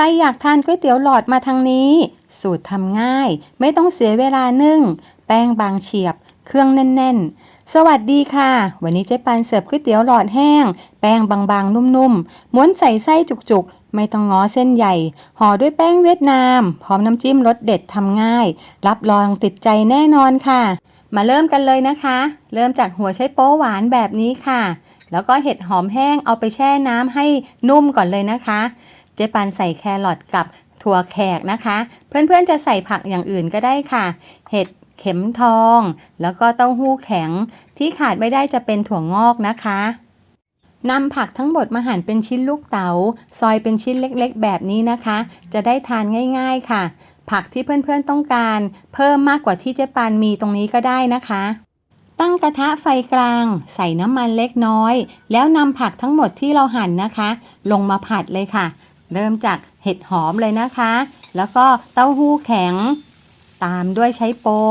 รอยากทานก๋วยเตี๋ยวหลอดมาทางนี้ สูตรทำง่าย ไม่ต้องเสียเวลานึ่ง แป้งบางเฉียบ เครื่องแน่น ๆ สวัสดีค่ะ วันนี้เจ๊ปานเสิร์ฟก๋วยเตี๋ยวหลอดแห้ง แป้งบางๆ นุ่มๆ ม้วนใส่ไส้จุกๆ ไม่ต้องง้อเส้นใหญ่ ห่อด้วยแป้งเวียดนาม พร้อมน้ำจิ้มรสเด็ดทำง่าย รับรองติดใจแน่นอนค่ะ มาเริ่มกันเลยนะคะ เริ่มจากหัวไชโป๊หวานแบบนี้ค่ะ แล้วก็เห็ดหอมแห้งเอาไปแช่น้ำให้นุ่มก่อนเลยนะคะ เจ๊ปานใส่แครอทกับถั่วแขกนะคะ เพื่อนๆจะใส่ผักอย่างอื่นก็ได้ค่ะ เห็ดเข็มทอง แล้วก็เต้าหู้แข็ง ที่ขาดไม่ได้จะเป็นถั่วงอกนะคะนำผักทั้งหมดมาหั่นเป็นชิ้นลูกเตา๋าซอยเป็นชิ้นเล็กๆ แบบนี้นะคะ จะได้ทานง่ายๆค่ะ ผักที่เพื่อนๆต้องการ เพิ่มมากกว่าที่เจ๊ปานมีตรงนี้ก็ได้นะคะ ตั้งกระทะไฟกลาง ใส่น้ำมันเล็กน้อย แล้วนำผักทั้งหมดที่เราหั่นนะคะ ลงมาผัดเลยค่ะ เริ่มจากเห็ดหอมเลยนะคะ แล้วก็เต้าหู้แข็ง ตามด้วยใช้โป๊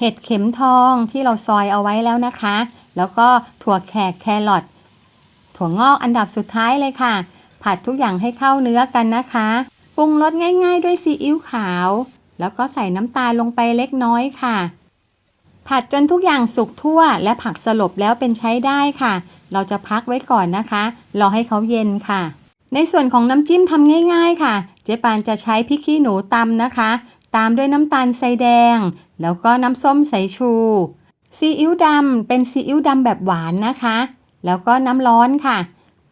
เห็ดเข็มทองที่เราซอยเอาไว้แล้วนะคะ แล้วก็ถั่วแขกแครอทถั่วงอกอันดับสุดท้ายเลยค่ะ ผัดทุกอย่างให้เข้าเนื้อกันนะคะ ปรุงรสง่าย ๆ ด้วยซีอิ๊วขาว แล้วก็ใส่น้ำตาลลงไปเล็กน้อยค่ะ ผัดจนทุกอย่างสุกทั่วและผักสลบแล้วเป็นใช้ได้ค่ะ เราจะพักไว้ก่อนนะคะ รอให้เขาเย็นค่ะ ในส่วนของน้ำจิ้มทำง่ายๆค่ะ เจ๊ปานจะใช้พริกขี้หนูตำนะคะ ตามด้วยน้ำตาลใสแดง แล้วก็น้ำส้มสายชู ซีอิ๊วดำเป็นซีอิ๊วดำแบบหวานนะคะ แล้วก็น้ำร้อนค่ะ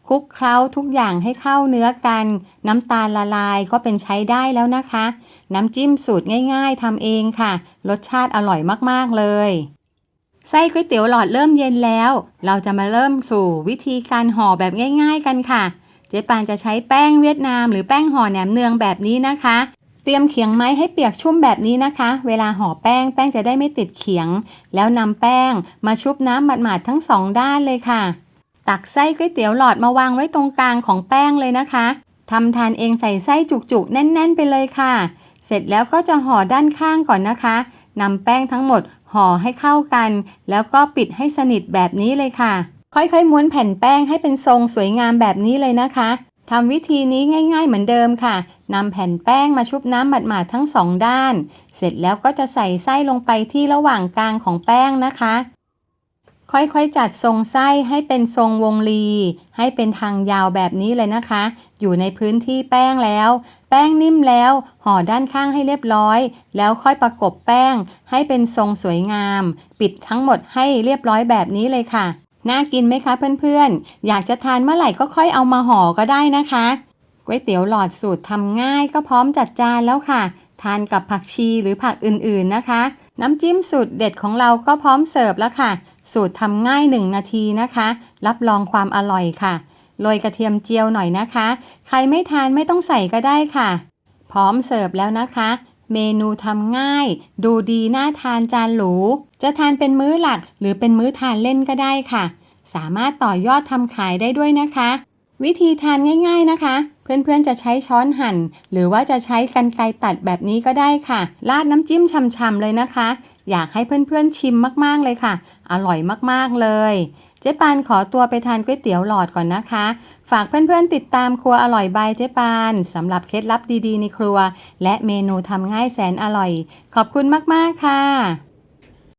คลุกเคล้าทุกอย่างให้เข้าเนื้อกัน น้ำตาลละลายก็เป็นใช้ได้แล้วนะคะ น้ำจิ้มสูตรง่ายๆทำเองค่ะ รสชาติอร่อยมากๆเลยไส้ก๋วยเตี๋ยวหลอดเริ่มเย็นแล้ว เราจะมาเริ่มสู่วิธีการห่อแบบง่าย ๆ กันค่ะ เจ๊ปานจะใช้แป้งเวียดนามหรือแป้งห่อแหนมเนืองแบบนี้นะคะ เตรียมเขียงไม้ให้เปียกชุ่มแบบนี้นะคะ เวลาห่อแป้งแป้งจะได้ไม่ติดเขียง แล้วนำแป้งมาชุบน้ำหมาดๆทั้งสองด้านเลยค่ะ ตักไส้ก๋วยเตี๋ยวหลอดมาวางไว้ตรงกลางของแป้งเลยนะคะทำทานเองใส่ไส้จุกๆ แน่น ๆ ไปเลยค่ะ เสร็จแล้วก็จะห่อด้านข้างก่อนนะคะนำแป้งทั้งหมดห่อให้เข้ากัน แล้วก็ปิดให้สนิทแบบนี้เลยค่ะ ค่อยๆม้วนแผ่นแป้งให้เป็นทรงสวยงามแบบนี้เลยนะคะทำวิธีนี้ง่าย ๆ เหมือนเดิมค่ะนำแผ่นแป้งมาชุบน้ำหมาดๆทั้งสองด้าน เสร็จแล้วก็จะใส่ไส้ลงไปที่ระหว่างกลางของแป้งนะคะ ค่อยๆจัดทรงไส้ให้เป็นทรงวงรี ให้เป็นทางยาวแบบนี้เลยนะคะ อยู่ในพื้นที่แป้งแล้ว แป้งนิ่มแล้ว ห่อด้านข้างให้เรียบร้อย แล้วค่อยประกบแป้ง ให้เป็นทรงสวยงาม ปิดทั้งหมดให้เรียบร้อยแบบนี้เลยค่ะ น่ากินไหมคะเพื่อนๆ อยากจะทานเมื่อไหร่ก็ค่อยเอามาห่อก็ได้นะคะก๋วยเตี๋ยวหลอดสูตรทำง่ายก็พร้อมจัดจานแล้วค่ะ ทานกับผักชีหรือผักอื่นๆนะคะ น้ำจิ้มสูตรเด็ดของเราก็พร้อมเสิร์ฟแล้วค่ะ สูตรทำง่าย 1 นาทีนะคะ รับรองความอร่อยค่ะโรยกระเทียมเจียวหน่อยนะคะ ใครไม่ทานไม่ต้องใส่ก็ได้ค่ะ พร้อมเสิร์ฟแล้วนะคะ เมนูทำง่าย ดูดีน่าทานจานหรู จะทานเป็นมื้อหลักหรือเป็นมื้อทานเล่นก็ได้ค่ะ สามารถต่อยอดทำขายได้ด้วยนะคะ วิธีทานง่าย ๆนะคะ เพื่อนๆจะใช้ช้อนหั่น หรือว่าจะใช้กันไกรตัดแบบนี้ก็ได้ค่ะ ราดน้ำจิ้มฉ่ำๆเลยนะคะ อยากให้เพื่อนๆชิมมากๆเลยค่ะ อร่อยมากๆเลย เจ๊ปานขอตัวไปทานก๋วยเตี๋ยวหลอดก่อนนะคะ ฝากเพื่อนๆติดตามครัวอร่อยบายเจ๊ปานสำหรับเคล็ดลับดีๆในครัว และเมนูทำง่ายแสนอร่อย ขอบคุณมากๆค่ะ